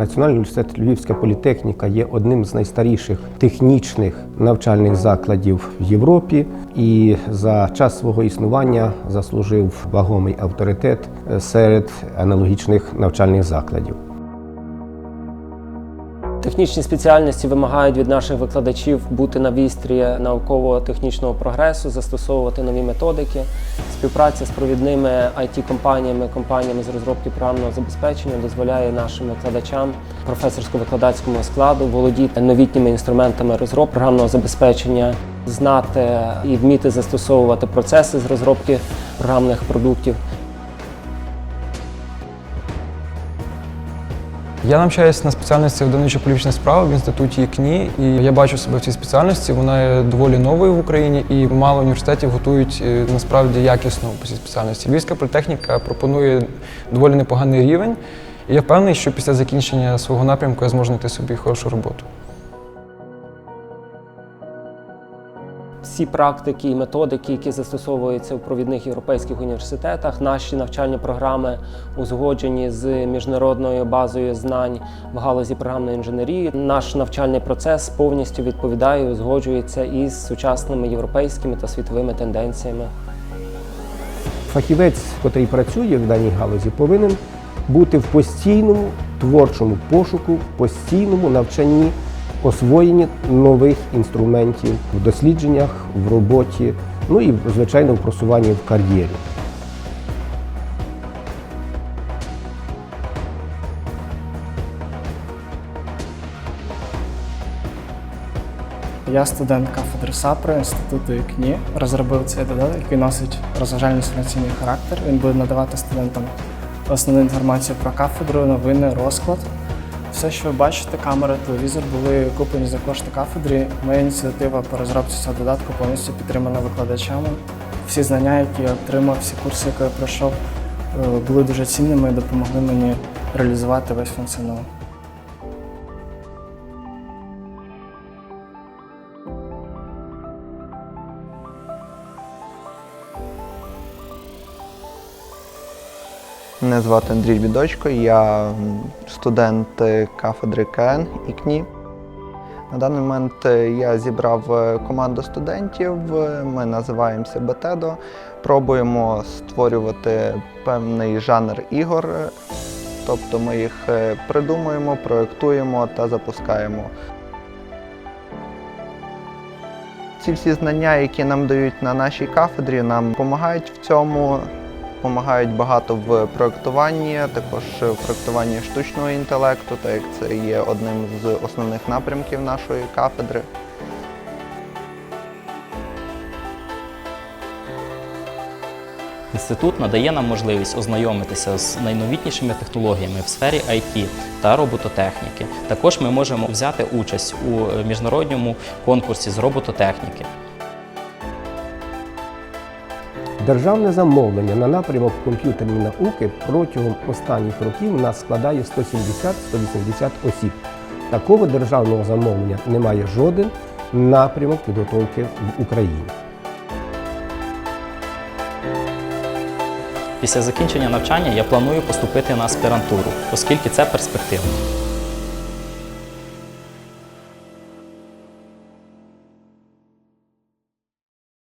Національний університет Львівська політехніка є одним з найстаріших технічних навчальних закладів в Європі і за час свого існування заслужив вагомий авторитет е, серед аналогічних навчальних закладів. Технічні спеціальності вимагають від наших викладачів бути на вістрі науково-технічного прогресу, застосовувати нові методики. Співпраця з провідними IT-компаніями, компаніями з розробки програмного забезпечення дозволяє нашим викладачам професорсько-викладацькому складу володіти новітніми інструментами розробки програмного забезпечення, знати і вміти застосовувати процеси з розробки програмних продуктів. Я навчаюся на спеціальності видавничо політичних справ в інституті КНІ, і я бачу себе в цій спеціальності. Вона є доволі новою в Україні, і мало університетів готують е, насправді якісно по цій спеціальності. Львівська політехніка пропонує доволі непоганий рівень. І я впевнений, що після закінчення свого напрямку я зможу знайти собі хорошу роботу. Всі практики і методики, які застосовуються в провідних європейських університетах, наші навчальні програми узгоджені з міжнародною базою знань в галузі програмної інженерії. Наш навчальний процес повністю відповідає, узгоджується із сучасними європейськими та світовими тенденціями. Фахівець, котрий працює в даній галузі, повинен бути в постійному творчому пошуку, в постійному навчанні, освоєнні нових інструментів в дослідженнях, в роботі, ну і звичайно в просуванні в кар'єрі. Я студент кафедри САПРО інституту ІКНІ. Розробив цей додаток, який носить розважальний інформаційний характер. Він буде надавати студентам основну інформацію про кафедру, новини, розклад. Все, що ви бачите, камера, телевізор були куплені за кошти кафедри. Моя ініціатива по розробці цього додатку повністю підтримана викладачами. Всі знання, які я отримав, всі курси, які я пройшов, е, були дуже цінними і допомогли мені реалізувати весь функціонал. Мене звати Андрій Бідочко, я студент кафедри КН і КНІ. На даний момент е, я зібрав е, команду студентів, е, ми називаємося Бетедо. Пробуємо створювати певний жанр ігор, тобто ми їх придумуємо, проєктуємо та запускаємо. Ці всі знання, які нам дають на нашій кафедрі, нам допомагають в цьому, допомагають багато в проєктуванні, також в проєктуванні штучного інтелекту, так як це є одним з основних напрямків нашої кафедри. Інститут надає нам можливість ознайомитися з найновітнішими технологіями в сфері IT та робототехніки. Також ми можемо взяти участь у міжнародному конкурсі з робототехніки. Державне замовлення на напрямок комп'ютерні науки протягом останніх років у нас складає 170-180 осіб. Такого державного замовлення немає жоден напрямок підготовки в Україні. Після закінчення навчання я планую поступити на аспірантуру, оскільки це перспективно.